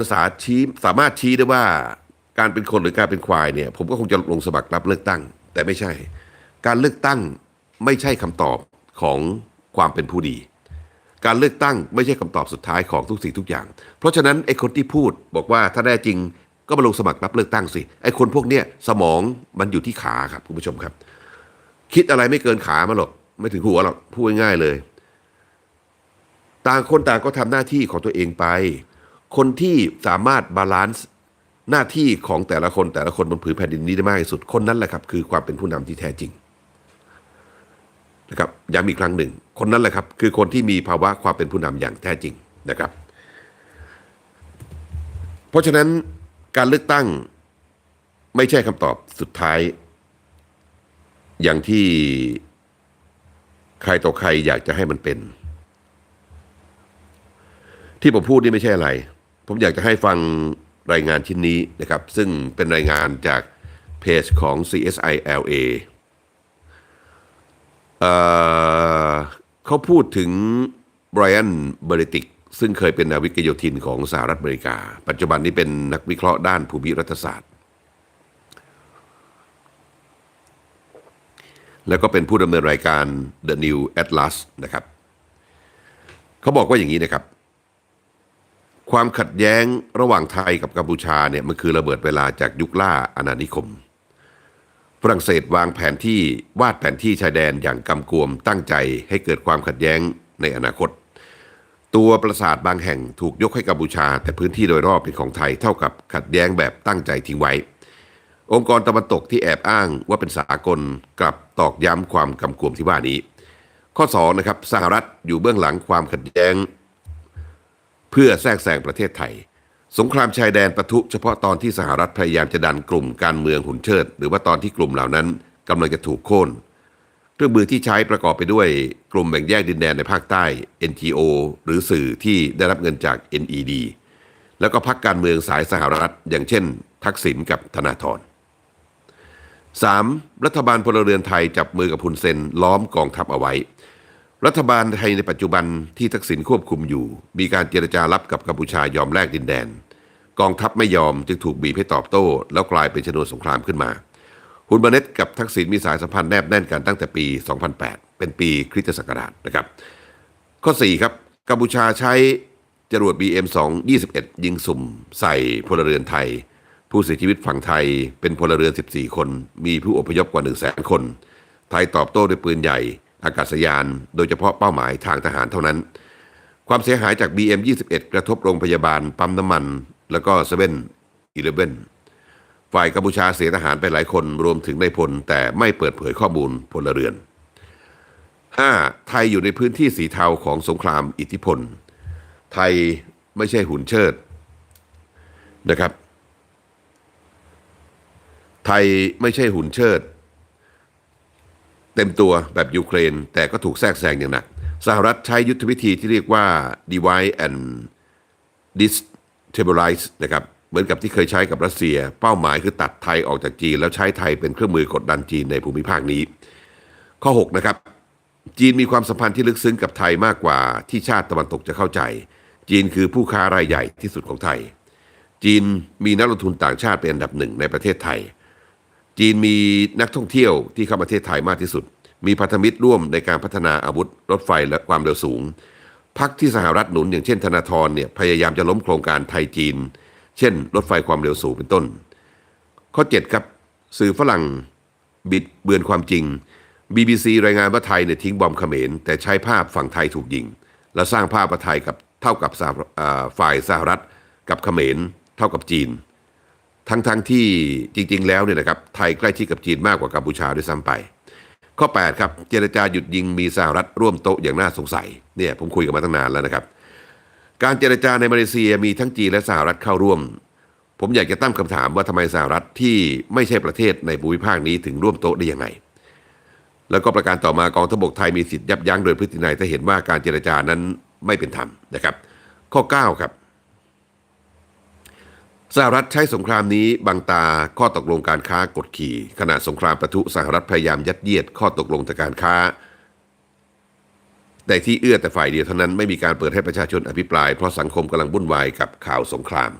ภาษาชี้สามารถชี้ได้ว่าการเป็นคนหรือการเป็นควายเนี่ย ผมก็คงจะลงสมัครรับเลือกตั้ง แต่ไม่ใช่ การเลือกตั้งไม่ใช่คำตอบของความเป็นผู้ดี การเลือกตั้งไม่ใช่คำตอบสุดท้ายของทุกสิ่งทุกอย่าง เพราะฉะนั้นไอ้คนที่พูดบอกว่าถ้าได้จริงก็มาลงสมัครรับเลือกตั้งสิไอ้คนพวกเนี้ยสมองมันอยู่ที่ขาครับคุณผู้ชมครับ คิดอะไรไม่เกินขามาหรอกไม่ถึงหัวหรอกพูดง่ายๆเลย ต่างคนต่างก็ทำหน้าที่ของตัวเองไป คนที่สามารถบาลานซ์หน้าที่ของแต่ละคนแต่ละคนบนผืนแผ่นดินนี้ได้มากที่สุดคนนั้นแหละครับ คือความเป็นผู้นำที่แท้จริงนะครับย้ำอีกครั้งหนึ่ง คนนั้นแหละครับ คือคนที่มีภาวะความเป็นผู้นำอย่างแท้จริงนะครับ เพราะฉะนั้นการเลือกตั้งไม่ใช่คำตอบสุดท้าย อย่างที่ใครต่อใครอยากจะให้มันเป็น ที่ผมพูดนี่ไม่ใช่อะไร ผมอยากจะให้ฟังรายงานชิ้นนี้นะครับ ซึ่งเป็นรายงานจากเพจของ CSI LA เเขาพูดถึงไบรอันเบรติกซึ่งเคยเป็นนาวิกโยธินของสหรัฐอเมริกา ปัจจุบันนี้เป็นนักวิเคราะห์ด้านภูมิรัฐศาสตร์ แล้วก็เป็นผู้ดำเนินรายการ The New Atlas นะครับ เขาบอกว่าอย่างนี้นะครับ ความขัดแย้งระหว่างไทยกับกัมพูชาเนี่ยมันคือระเบิดเวลาจากยุคล่าอาณานิคม ฝรั่งเศสวางแผนที่วาดแผนที่ชายแดนอย่างกำกวมตั้งใจให้เกิดความขัดแย้งในอนาคต ตัวปราสาทบางแห่งถูกยกให้กัมพูชา แต่พื้นที่โดยรอบเป็นของไทยเท่ากับขัดแย้งแบบตั้งใจทิ้งไว้ องค์กรตะวันตกที่แอบอ้างว่าเป็นสากลกลับตอกย้ำความกำกวมที่ว่านี้ ข้อ2นะครับสหรัฐอยู่เบื้องหลังความขัดแย้ง เพื่อแทรกแซงประเทศไทย สงครามชายแดนปะทุเฉพาะตอนที่สหรัฐพยายามจะดันกลุ่มการเมืองหุ่นเชิด หรือว่าตอนที่กลุ่มเหล่านั้นกำลังจะถูกโค่นเครื่องมือที่ใช้ประกอบไปด้วยกลุ่มแบ่งแยกดินแดนในภาคใต้ NGO หรือสื่อที่ได้รับเงินจาก NED แล้วก็พรรคการเมืองสายสหรัฐ อย่างเช่น ทักษิณกับธนาธร 3. รัฐบาลพลเรือนไทยจับมือกับพุนเซนล้อมกองทัพเอาไว้ รัฐบาลไทยในปัจจุบันที่ทักษิณควบคุมอยู่ มีการเจรจารับกับกัมพูชายอมแลกดินแดน กองทัพไม่ยอมจึงถูกบีบให้ตอบโต้ แล้วกลายเป็นชนวนสงครามขึ้นมาฮุนมาเน็ตกับทักษิณมีสายสัมพันธ์แนบแน่นกันตั้งแต่ปี 2008 เป็นปีคริสตศักราชนะครับ ข้อ 4 ครับกัมพูชาใช้จรวด BM2 21 ยิงสุ่ม ใส่พลเรือนไทย ผู้เสียชีวิตฝั่งไทยเป็นพลเรือน 14 คน มีผู้อพยพกว่า 1 0 0 0 0 0 คน ไทยตอบโต้ด้วยปืนใหญ่ อากาศยาน โดยเฉพาะเป้าหมายทางทหารเท่านั้น ความเสียหายจาก BM21 กระทบโรงพยาบาล ปั๊มน้ำมัน แล้วก็เซเว่นอีเลเว่นฝ่ายกัมพูชาเสียทหารไปหลายคนรวมถึงในายพล แต่ไม่เปิดเผยข้อมูลพลเรือน 5. ไทยอยู่ในพื้นที่สีเทาของสงครามอิทธิพล ไทยไม่ใช่หุ่นเชิดนะครับ ไทยไม่ใช่หุ่นเชิด เต็มตัวแบบยูเครน แต่ก็ถูกแทรกแซงอย่างหนัก สหรัฐใช้ยุทธวิธีที่เรียกว่า divide and destabilize นะครับเหมือนกับที่เคยใช้กับรัสเซีย เป้าหมายคือตัดไทยออกจากจีน แล้วใช้ไทยเป็นเครื่องมือกดดันจีนในภูมิภาคนี้ ข้อ 6 นะครับ จีนมีความสัมพันธ์ที่ลึกซึ้งกับไทยมากกว่าที่ชาติตะวันตกจะเข้าใจ จีนคือผู้ค้ารายใหญ่ที่สุดของไทย จีนมีนักลงทุนต่างชาติเป็นอันดับหนึ่งในประเทศไทย จีนมีนักท่องเที่ยวที่เข้ามาประเทศไทยมากที่สุด มีพันธมิตรร่วมในการพัฒนาอาวุธ รถไฟและความเร็วสูงพรรคที่สหรัฐหนุนอย่างเช่นธนาธรเนี่ยพยายามจะล้มโครงการไทยจีน เช่น รถไฟความเร็วสูงเป็นต้น ข้อ 7 ครับ สื่อฝรั่งบิดเบือนความจริง BBC รายงานว่าไทยเนี่ยทิ้งบอมเขมร แต่ใช้ภาพฝั่งไทยถูกยิง และสร้างภาพว่าไทยกับเท่ากับฝ่ายสหรัฐ กับเขมร เท่ากับจีน ทั้งๆทที่จริง ๆ แล้วเนี่ยนะครับไทยใกล้ชิดกับจีนมากกว่ากัมพูชาด้วยซ้ำไป ข้อ 8 ครับเจรจาหยุดยิงมีสหรัฐร่วมโต๊ะอย่างน่าสงสัยเนี่ยผมคุยกันมาตั้งนานแล้วนะครับ การเจรจาในมาเลเซียมีทั้งจีนและสหรัฐเข้าร่วม ผมอยากจะตั้งคำถามว่าทำไมสหรัฐที่ไม่ใช่ประเทศในภูมิภาคนี้ถึงร่วมโต๊ะได้ยังไงแล้วก็ประการต่อมากองทัพบกไทยมีสิทธิ์ยับยั้งโดยพฤตินัยถ้าเห็นว่าการเจรจานั้นไม่เป็นธรรมนะครับ ข้อ 9 ครับ สหรัฐใช้สงครามนี้บังตาข้อตกลงการค้ากดขี่ ขณะสงครามประทุสหรัฐพยายามยัดเยียดข้อตกลงทางการค้า แต่ที่เอื้อแต่ฝ่ายเดียวเท่านั้นไม่มีการเปิดให้ประชาชนอภิปรายเพราะสังคมกำลังวุ่นวายกับข่าวสงคราม